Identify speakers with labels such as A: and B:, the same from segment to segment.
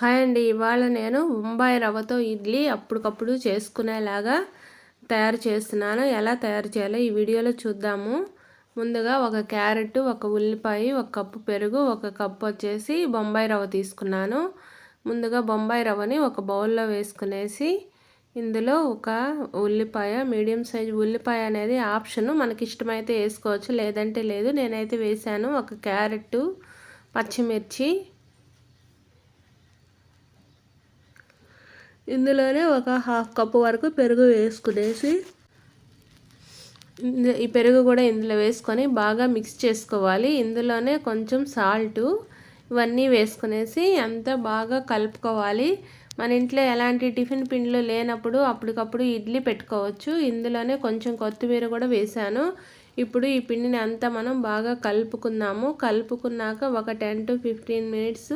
A: Hi అండి. ఇవాళ నేను బొంబాయి రవ్వతో ఇడ్లీ అప్పటికప్పుడు చేసుకునేలాగా తయారు చేస్తున్నాను. ఎలా తయారు చేయాలో ఈ వీడియోలో చూద్దాము. ముందుగా ఒక క్యారెట్ ఒక ఉల్లిపాయ ఒక కప్పు పెరుగు ఒక కప్పు వచ్చేసి బొంబాయి రవ్వ తీసుకున్నాను. ముందుగా బొంబాయి రవ్వని ఒక బౌల్లో వేసుకునేసి ఇందులో ఒక ఉల్లిపాయ మీడియం సైజ్ ఉల్లిపాయ అనేది ఆప్షను మనకి ఇష్టమైతే వేసుకోవచ్చు లేదంటే లేదు. నేనైతే వేసాను ఒక క్యారెట్ పచ్చిమిర్చి ఇందులోనే ఒక హాఫ్ కప్పు వరకు పెరుగు వేసుకునేసి ఈ పెరుగు కూడా ఇందులో వేసుకొని బాగా మిక్స్ చేసుకోవాలి. ఇందులోనే కొంచెం సాల్టు ఇవన్నీ వేసుకునేసి అంతా బాగా కలుపుకోవాలి. మన ఇంట్లో ఎలాంటి టిఫిన్ పిండిలు లేనప్పుడు అప్పటికప్పుడు ఇడ్లీ పెట్టుకోవచ్చు. ఇందులోనే కొంచెం కొత్తిమీర కూడా వేసాను ఇప్పుడు ఈ పిండిని అంతా మనం బాగా కలుపుకుందాము. కలుపుకున్నాక ఒక టెన్ టు ఫిఫ్టీన్ మినిట్స్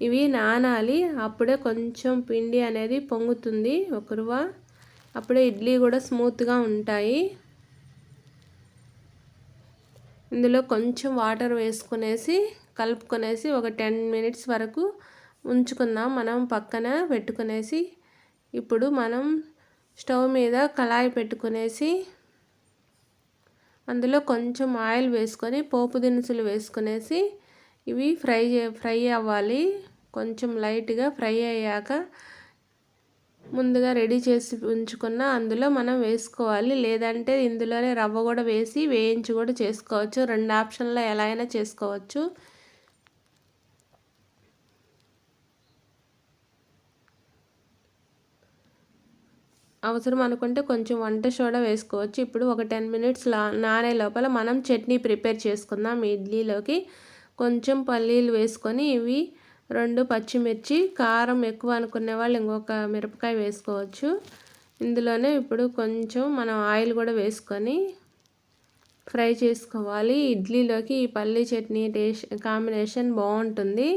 A: ఇవి నానాలి. అప్పుడే కొంచెం పిండి అనేది పొంగుతుంది ఒకరువ. అప్పుడే ఇడ్లీ కూడా స్మూత్గా ఉంటాయి. ఇందులో కొంచెం వాటర్ వేసుకునేసి కలుపుకొనేసి ఒక టెన్ మినిట్స్ వరకు ఉంచుకుందాం. మనం పక్కన పెట్టుకునేసి ఇప్పుడు మనం స్టవ్ మీద కళాయి పెట్టుకునేసి అందులో కొంచెం ఆయిల్ వేసుకొని పోపు దినుసులు వేసుకునేసి ఇవి ఫ్రై ఫ్రై అవ్వాలి. కొంచెం లైట్గా ఫ్రై అయ్యాక ముందుగా రెడీ చేసి ఉంచుకున్న అందులో మనం వేసుకోవాలి. లేదంటే ఇందులోనే రవ్వ కూడా వేసి వేయించి కూడా చేసుకోవచ్చు. రెండు ఆప్షన్లో ఎలా అయినా చేసుకోవచ్చు. అవసరం అనుకుంటే కొంచెం వంట సోడా వేసుకోవచ్చు. ఇప్పుడు ఒక టెన్ మినిట్స్ నానే లోపల మనం చట్నీ ప్రిపేర్ చేసుకుందాం. ఇడ్లీలోకి కొంచెం పల్లీలు వేసుకొని ఇవి రెండు పచ్చిమిర్చి కారం ఎక్కువ అనుకునే వాళ్ళు ఇంకొక మిరపకాయ వేసుకోవచ్చు. ఇందులోనే ఇప్పుడు కొంచెం మనం ఆయిల్ కూడా వేసుకొని ఫ్రై చేసుకోవాలి. ఇడ్లీలోకి ఈ పల్లీ చట్నీ టేస్ట్ కాంబినేషన్ బాగుంటుంది.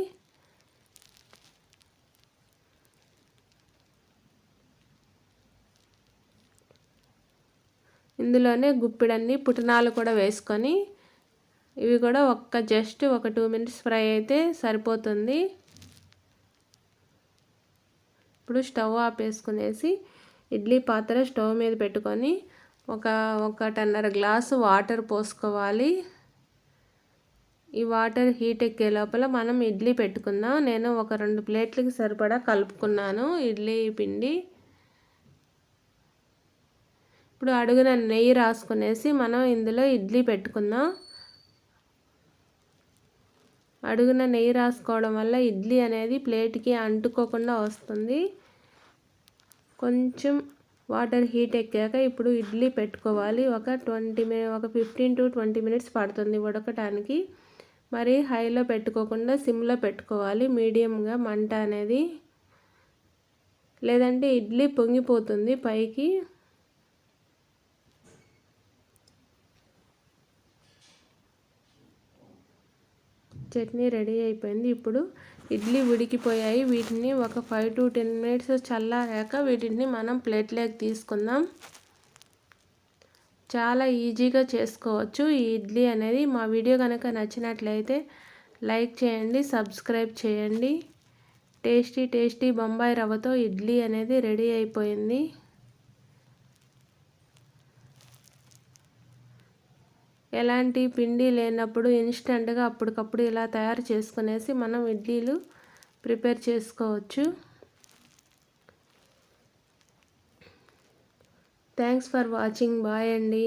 A: ఇందులోనే గుప్పిడన్ని పుట్టినాలు కూడా వేసుకొని ఇవి కూడా ఒక్క జస్ట్ ఒక టూ మినిట్స్ ఫ్రై అయితే సరిపోతుంది. ఇప్పుడు స్టవ్ ఆపేసుకునేసి ఇడ్లీ పాత్ర స్టవ్ మీద పెట్టుకొని ఒక ఒకటన్నర గ్లాసు వాటర్ పోసుకోవాలి. ఈ వాటర్ హీట్ ఎక్కే లోపల మనం ఇడ్లీ పెట్టుకుందాం. నేను ఒక రెండు ప్లేట్లకి సరిపడా కలుపుకున్నాను ఇడ్లీ పిండి. ఇప్పుడు అడుగున నెయ్యి రాసుకునేసి మనం ఇందులో ఇడ్లీ పెట్టుకుందాం. అడుగున నెయ్యి రాసుకోవడం వల్ల ఇడ్లీ అనేది ప్లేట్కి అంటుకోకుండా వస్తుంది. కొంచెం వాటర్ హీట్ ఎక్కాక ఇప్పుడు ఇడ్లీ పెట్టుకోవాలి. ఒక ట్వంటీ మినిట్ ఒక ఫిఫ్టీన్ టు ట్వంటీ మినిట్స్ పడుతుంది ఉడకటానికి. మరి హైలో పెట్టుకోకుండా సిమ్లో పెట్టుకోవాలి. మీడియంగా మంట అనేది లేదంటే ఇడ్లీ పొంగిపోతుంది పైకి. చట్నీ రెడీ అయిపోయింది. ఇప్పుడు ఇడ్లీ ఉడికిపోయాయి. వీటిని ఒక ఫైవ్ టు టెన్ మినిట్స్ చల్లారాక వీటిని మనం ప్లేట్లోకి తీసుకుందాం. చాలా ఈజీగా చేసుకోవచ్చు. ఈ ఇడ్లీ అనేది మా వీడియో కనుక నచ్చినట్లయితే లైక్ చేయండి సబ్స్క్రైబ్ చేయండి. టేస్టీ టేస్టీ బొంబాయి రవ్వతో ఇడ్లీ అనేది రెడీ అయిపోయింది. ఎలాంటి పిండి లేనప్పుడు ఇన్స్టెంట్గా అప్పటికప్పుడు ఇలా తయారు చేసుకునేసి మనం ఇడ్లీలు ప్రిపేర్ చేసుకోవచ్చు. Thanks for watching. బాయ్ అండి.